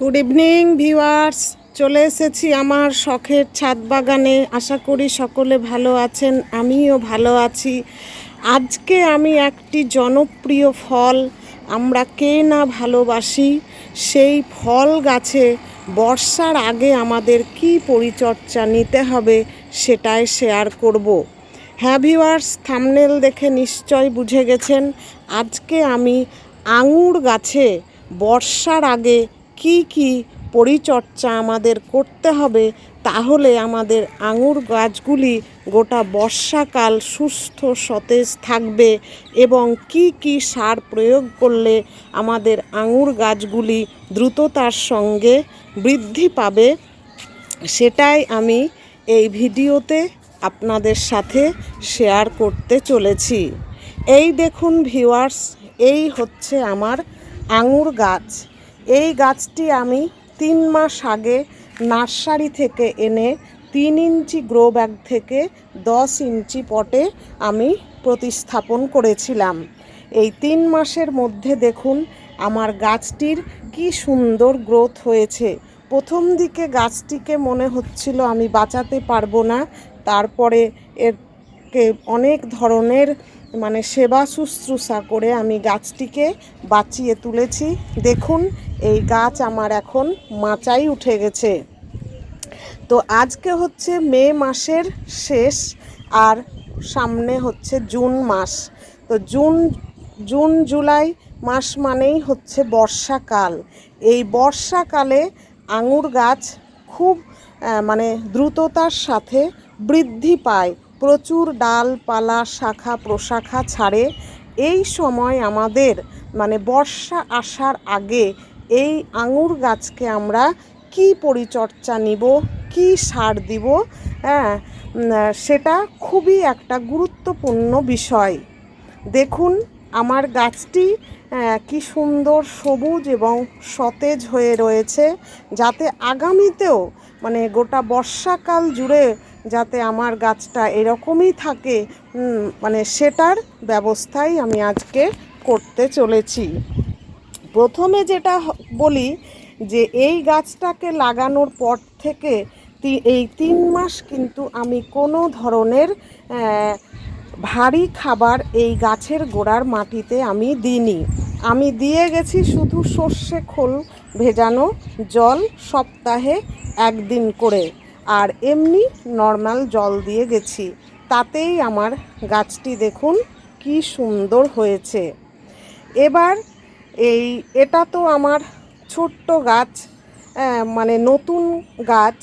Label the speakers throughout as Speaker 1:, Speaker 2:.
Speaker 1: Good evening viewers চলে এসেছি আমার শখের ছাদ বাগানে। আশা করি সকলে ভালো আছেন, আমিও ভালো আছি। আজকে আমি একটি জনপ্রিয় ফল আমরা কে না ভালোবাসি, সেই ফল গাছে বর্ষার আগে আমাদের কি পরিচর্যা নিতে হবে সেটাই শেয়ার করব। হ্যাঁ ভিউয়ার্স থামনেল দেখে নিশ্চয় বুঝে গেছেন, আজকে আমি আঙুর গাছে বর্ষার আগে কি কি পরিচর্যা আমাদের করতে হবে তাহলে আমাদের আঙুর গাছগুলি গোটা বর্ষাকাল সুস্থ, সতেজ থাকবে এবং কি কি সার প্রয়োগ করলে আমাদের আঙুর গাছগুলি দ্রুততার সঙ্গে বৃদ্ধি পাবে সেটাই আমি এই ভিডিওতে আপনাদের সাথে শেয়ার করতে চলেছি। এই দেখুন ভিউয়ার্স, এই হচ্ছে আমার আঙুর গাছ। এই গাছটি আমি তিন মাস আগে নার্সারি থেকে এনে তিন ইঞ্চি গ্রো ব্যাগ থেকে দশ ইঞ্চি পটে আমি প্রতিস্থাপন করেছিলাম। এই তিন মাসের মধ্যে দেখুন আমার গাছটির কি সুন্দর গ্রোথ হয়েছে। প্রথম দিকে গাছটিকে মনে হচ্ছিল আমি বাঁচাতে পারব না, তারপরে এরকে অনেক ধরনের মানে সেবা শুশ্রূষা করে আমি গাছটিকে বাঁচিয়ে তুলেছি। দেখুন এই গাছ আমার এখন মাচাই উঠে গেছে। তো আজকে হচ্ছে মে মাসের শেষ আর সামনে হচ্ছে জুন মাস। তো জুন জুন, জুলাই মাস মানেই হচ্ছে বর্ষাকাল। এই বর্ষাকালে আঙুর গাছ খুব মানে দ্রুততার সাথে বৃদ্ধি পায়। প্রচুর ডালপালা, শাখা প্রশাখা ছাড়ে। এই সময় আমাদের মানে বর্ষা আসার আগে এই আঙুর গাছকে আমরা কি পরিচর্যা নিব, কি সার দিব হ্যাঁ সেটা খুবই একটা গুরুত্বপূর্ণ বিষয়। দেখুন, আমার গাছটি কি সুন্দর সবুজ এবং সতেজ হয়ে রয়েছে, যাতে আগামীতেও মানে গোটা বর্ষাকাল জুড়ে যাতে আমার গাছটা এরকমই থাকে মানে সেটার ব্যবস্থাই আমি আজকে করতে চলেছি। প্রথমে যেটা বলি যে এই গাছটাকে লাগানোর পর থেকে এই তিন মাস কিন্তু আমি কোনো ধরনের ভারী খাবার এই গাছের গোড়ার মাটিতে আমি দিইনি। আমি দিয়ে গেছি শুধু সর্ষে খোল ভেজানো জল সপ্তাহে একদিন করে। আর এমনি নর্মাল জল দিয়ে গেছি। তাতেই আমার গাছটি দেখুন কি সুন্দর হয়েছে। এবার এই, এটা তো আমার ছোট্ট গাছ মানে নতুন গাছ।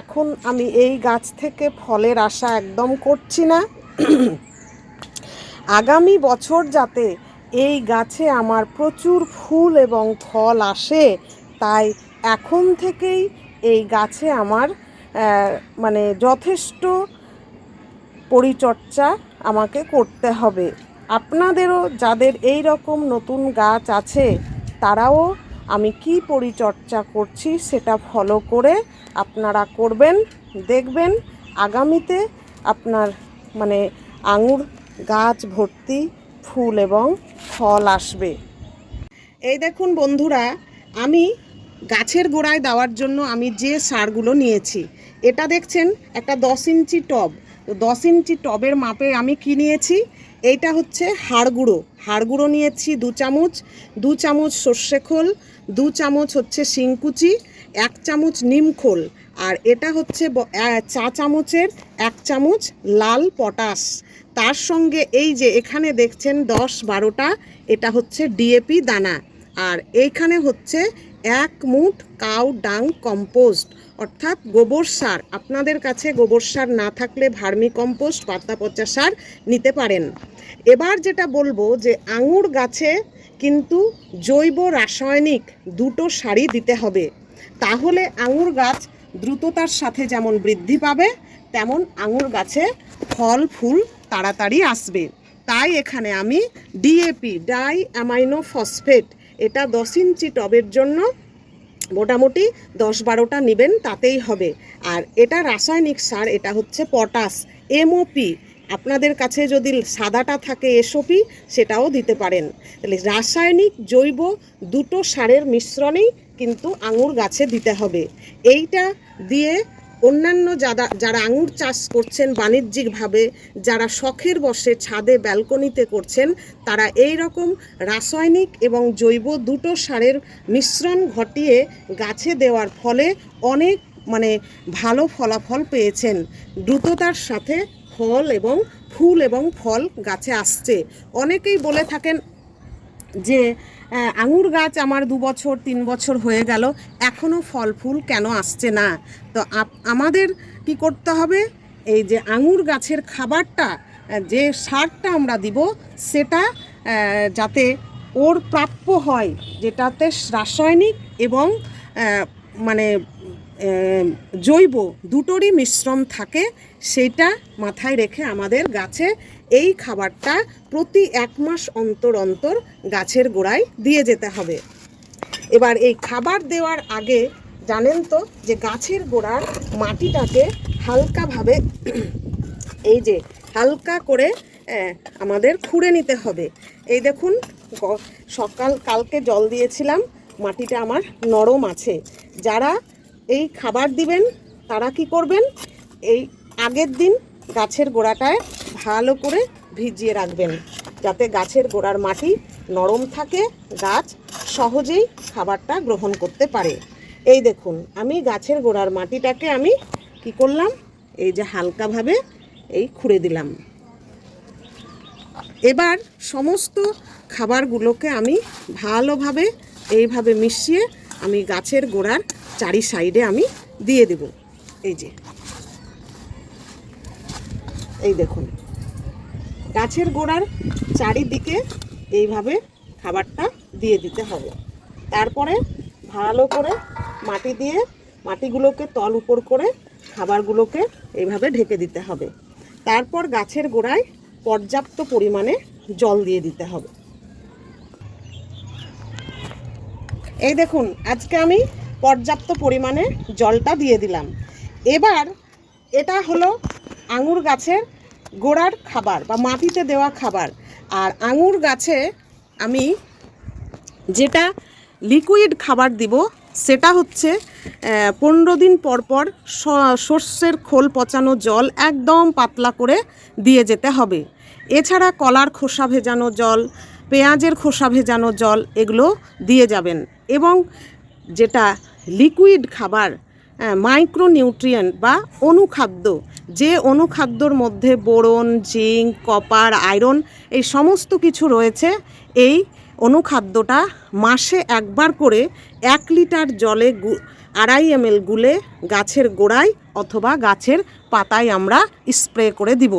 Speaker 1: এখন আমি এই গাছ থেকে ফলের আশা একদম করছি না। আগামী বছর যাতে এই গাছে আমার প্রচুর ফুল এবং ফল আসে, তাই এখন থেকেই এই গাছে আমার মানে যথেষ্ট পরিচর্যা আমাকে করতে হবে। আপনাদেরও যাদের এই রকম নতুন গাছ আছে, তারাও আমি কি পরিচর্যা করছি সেটা ফলো করে আপনারা করবেন, দেখবেন। আগামীতে আপনার মানে আঙুর গাছ ভর্তি ফুল এবং ফল আসবে। এই দেখুন বন্ধুরা, আমি গাছের গোড়ায় দেওয়ার জন্য আমি যে সারগুলো নিয়েছি, এটা দেখছেন একটা দশ ইঞ্চি টব। দশ ইঞ্চি টবের মাপে আমি কি নিয়েছি? এইটা হচ্ছে হাড় গুঁড়ো হাড় গুঁড়ো নিয়েছি দু চামচ দু চামচ সর্ষে খোল, দু চামচ হচ্ছে শিংকুচি, এক চামচ নিম খোল, আর এটা হচ্ছে চা চামচের এক চামচ লাল পটাশ। তার সঙ্গে এই যে এখানে দেখছেন দশ বারোটা, এটা হচ্ছে ডিএপি দানা। আর এইখানে হচ্ছে এক মুঠ কাউ ডাং কম্পোস্ট, অর্থাৎ গোবর সার। আপনাদের কাছে গোবর সার না থাকলে ভার্মি কম্পোস্ট, পাতা পচা সার নিতে পারেন। এবার যেটা বলব যে আঙুর গাছে কিন্তু জৈব রাসায়নিক দুটো সারই দিতে হবে। তাহলে আঙুর গাছ দ্রুততার সাথে যেমন বৃদ্ধি পাবে, তেমন আঙুর গাছে ফল, ফুল তাড়াতাড়ি আসবে। তাই এখানে আমি ডিএপি ডাই অ্যামাইনো ফসফেট এটা দশ ইঞ্চি টবের জন্য মোটামুটি দশ বারোটা নেবেন, তাতেই হবে। আর এটা রাসায়নিক সার, এটা হচ্ছে পটাশ, এমওপি। আপনাদের কাছে যদি সাদাটা থাকে এসওপি, সেটাও দিতে পারেন। তাহলে রাসায়নিক, জৈব দুটো সারের মিশ্রণেই কিন্তু আঙুর গাছে দিতে হবে। এইটা দিয়ে অন্যান্য যারা যারা আঙুর চাষ করছেন বাণিজ্যিকভাবে, যারা শখের বসে ছাদে ব্যালকনিতে করছেন, তারা এই রকম রাসায়নিক এবং জৈব দুটো সারের মিশ্রণ ঘটিয়ে গাছে দেওয়ার ফলে অনেক মানে ভালো ফলাফল পেয়েছেন। দ্রুততার সাথে ফল এবং ফুল এবং ফল গাছে আসছে। অনেকেই বলে থাকেন যে আঙুর গাছ আমার দু বছর, তিন বছর হয়ে গেল এখনও ফল ফুল কেন আসছে না? তো আমাদের কি করতে হবে? এই যে আঙুর গাছের খাবারটা যে সারটা আমরা দিব, সেটা যাতে ওর প্রাপ্য হয়, যেটাতে রাসায়নিক এবং মানে জৈব দুটোরই মিশ্রণ থাকে, সেটা মাথায় রেখে আমাদের গাছে এই খাবারটা প্রতি এক মাস অন্তর অন্তর গাছের গোড়ায় দিয়ে যেতে হবে। এবার এই খাবার দেওয়ার আগে জানেন তো যে গাছের গোড়ার মাটিটাকে হালকাভাবে এই যে হালকা করে আমাদের খুঁড়ে নিতে হবে। এই দেখুন সকাল, কালকে জল দিয়েছিলাম, মাটিটা আমার নরম আছে। যারা এই খাবার দিবেন, তারা কি করবেন? এই আগের দিন গাছের গোড়াটায় ভালো করে ভিজিয়ে রাখবেন। যাতে গাছের গোড়ার মাটি নরম থাকে, গাছ সহজেই খাবারটা গ্রহণ করতে পারে। এই দেখুন, আমি গাছের গোড়ার মাটিটাকে আমি কি করলাম? এই যে হালকাভাবে এই খুঁড়ে দিলাম। এবার সমস্ত খাবারগুলোকে আমি ভালোভাবে এইভাবে মিশিয়ে আমি গাছের গোড়ার চারি সাইডে আমি দিয়ে দেব। এই যে। এই দেখুন গাছের গোড়ার চারিদিকে এইভাবে খাবারটা দিয়ে দিতে হবে। তারপরে ভালো করে মাটি দিয়ে মাটিগুলোকে তল উপর করে খাবারগুলোকে এইভাবে ঢেকে দিতে হবে। তারপর গাছের গোড়ায় পর্যাপ্ত পরিমাণে জল দিয়ে দিতে হবে। এই দেখুন, আজকে আমি পর্যাপ্ত পরিমাণে জলটা দিয়ে দিলাম। এবার এটা হলো আঙুর গাছের গোড়ার খাবার বা মাটিতে দেওয়া খাবার আর আঙুর গাছে আমি যেটা লিকুইড খাবার দিব, সেটা হচ্ছে পনেরো দিন পর পর স- সর্ষের খোল পচানো জল একদম পাতলা করে দিয়ে যেতে হবে। এছাড়া কলার খোসা ভেজানো জল, পেঁয়াজের খোসা ভেজানো জল, এগুলো দিয়ে যাবেন। এবং যেটা লিকুইড খাবার মাইক্রোনিউট্রিয়েন্ট বা অনুখাদ্য, যে অনুখাদ্যর মধ্যে বোরন, জিঙ্ক, কপার, আয়রন এই সমস্ত কিছু রয়েছে, এই অনুখাদ্যটা মাসে একবার করে এক লিটার জলে গু, আড়াই এম এল গুলে গাছের গোড়ায় অথবা গাছের পাতায় আমরা স্প্রে করে দিব।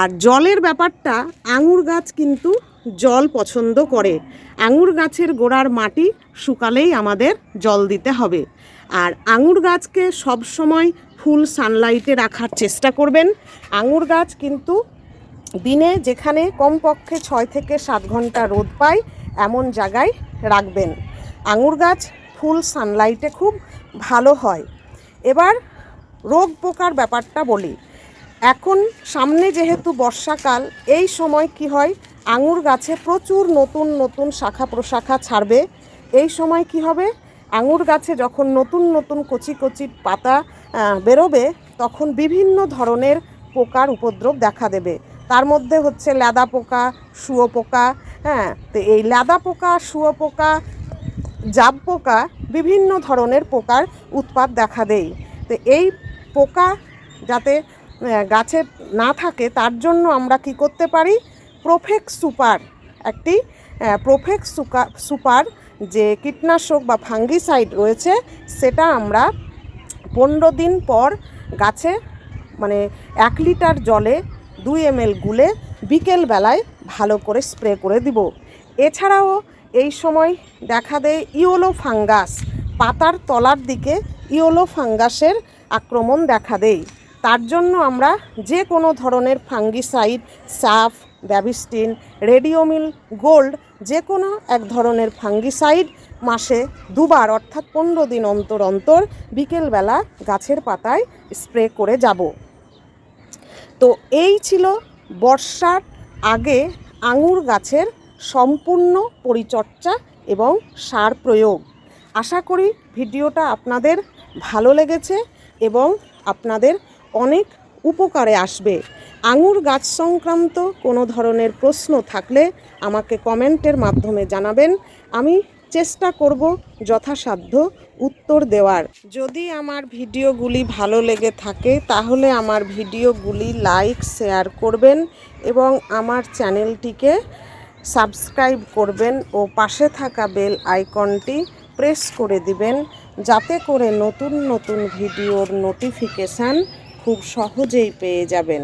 Speaker 1: আর জলের ব্যাপারটা, আঙুর গাছ কিন্তু জল পছন্দ করে। আঙুর গাছের গোড়ার মাটি শুকালেই আমাদের জল দিতে হবে। আর আঙুর গাছকে সব সময় ফুল সানলাইটে রাখার চেষ্টা করবেন। আঙুর গাছ কিন্তু দিনে যেখানে কমপক্ষে ছয় থেকে সাত ঘণ্টা রোদ পায়, এমন জায়গায় রাখবেন। আঙুর গাছ ফুল সানলাইটে খুব ভালো হয়। এবার রোগ পোকার ব্যাপারটা বলি। এখন সামনে যেহেতু বর্ষাকাল, এই সময় কি হয়? আঙুর গাছে প্রচুর নতুন নতুন শাখা প্রশাখা ছাড়বে। এই সময় কি হবে? আঙুর গাছে যখন নতুন নতুন কচি কচি পাতা বেরোবে, তখন বিভিন্ন ধরনের পোকার উপদ্রব দেখা দেবে। তার মধ্যে হচ্ছে ল্যাদা পোকা, শুয়ো পোকা হ্যাঁ তো এই ল্যাদা পোকা, শুয়ো পোকা, জাব পোকা বিভিন্ন ধরনের পোকার উৎপাত দেখা দেয়। তো এই পোকা যাতে গাছে না থাকে, তার জন্য আমরা কি করতে পারি? প্রোফেক্স সুপার একটি প্রোফেক্স সুপার যে কীটনাশক বা ফাঙ্গিসাইড রয়েছে, সেটা আমরা পনেরো দিন পর গাছে মানে এক লিটার জলে দুই এম এল গুলে বিকেলবেলায় ভালো করে স্প্রে করে দিব। এছাড়াও এই সময় দেখা দেয় ইওলো ফাঙ্গাস, পাতার তলার দিকে ইওলো ফাঙ্গাসের আক্রমণ দেখা দেয়। তার জন্য আমরা যে কোনো ধরনের ফাঙ্গিসাইড, সাফ, ব্যাবিস্টিন, রেডিওমিল, গোল্ড যে কোনো এক ধরনের ফাঙ্গিসাইড মাসে দুবার অর্থাৎ পনেরো দিন অন্তর অন্তর বিকেলবেলা গাছের পাতায় স্প্রে করে যাব। তো এই ছিল বর্ষার আগে আঙুর গাছের সম্পূর্ণ পরিচর্যা এবং সার প্রয়োগ। আশা করি ভিডিওটা আপনাদের ভালো লেগেছে এবং আপনাদের অনেক উপকারে আসবে। আঙুর গাছ সংক্রান্ত কোনো ধরনের প্রশ্ন থাকলে আমাকে কমেন্টের মাধ্যমে জানাবেন। আমি চেষ্টা করব যথাসাধ্য উত্তর দেওয়ার। যদি আমার ভিডিওগুলি ভালো লেগে থাকে, তাহলে আমার ভিডিওগুলি লাইক, শেয়ার করবেন এবং আমার চ্যানেলটিকে সাবস্ক্রাইব করবেন ও পাশে থাকা বেল আইকনটি প্রেস করে দিবেন, যাতে করে নতুন নতুন ভিডিওর নোটিফিকেশান খুব সহজেই পেয়ে যাবেন।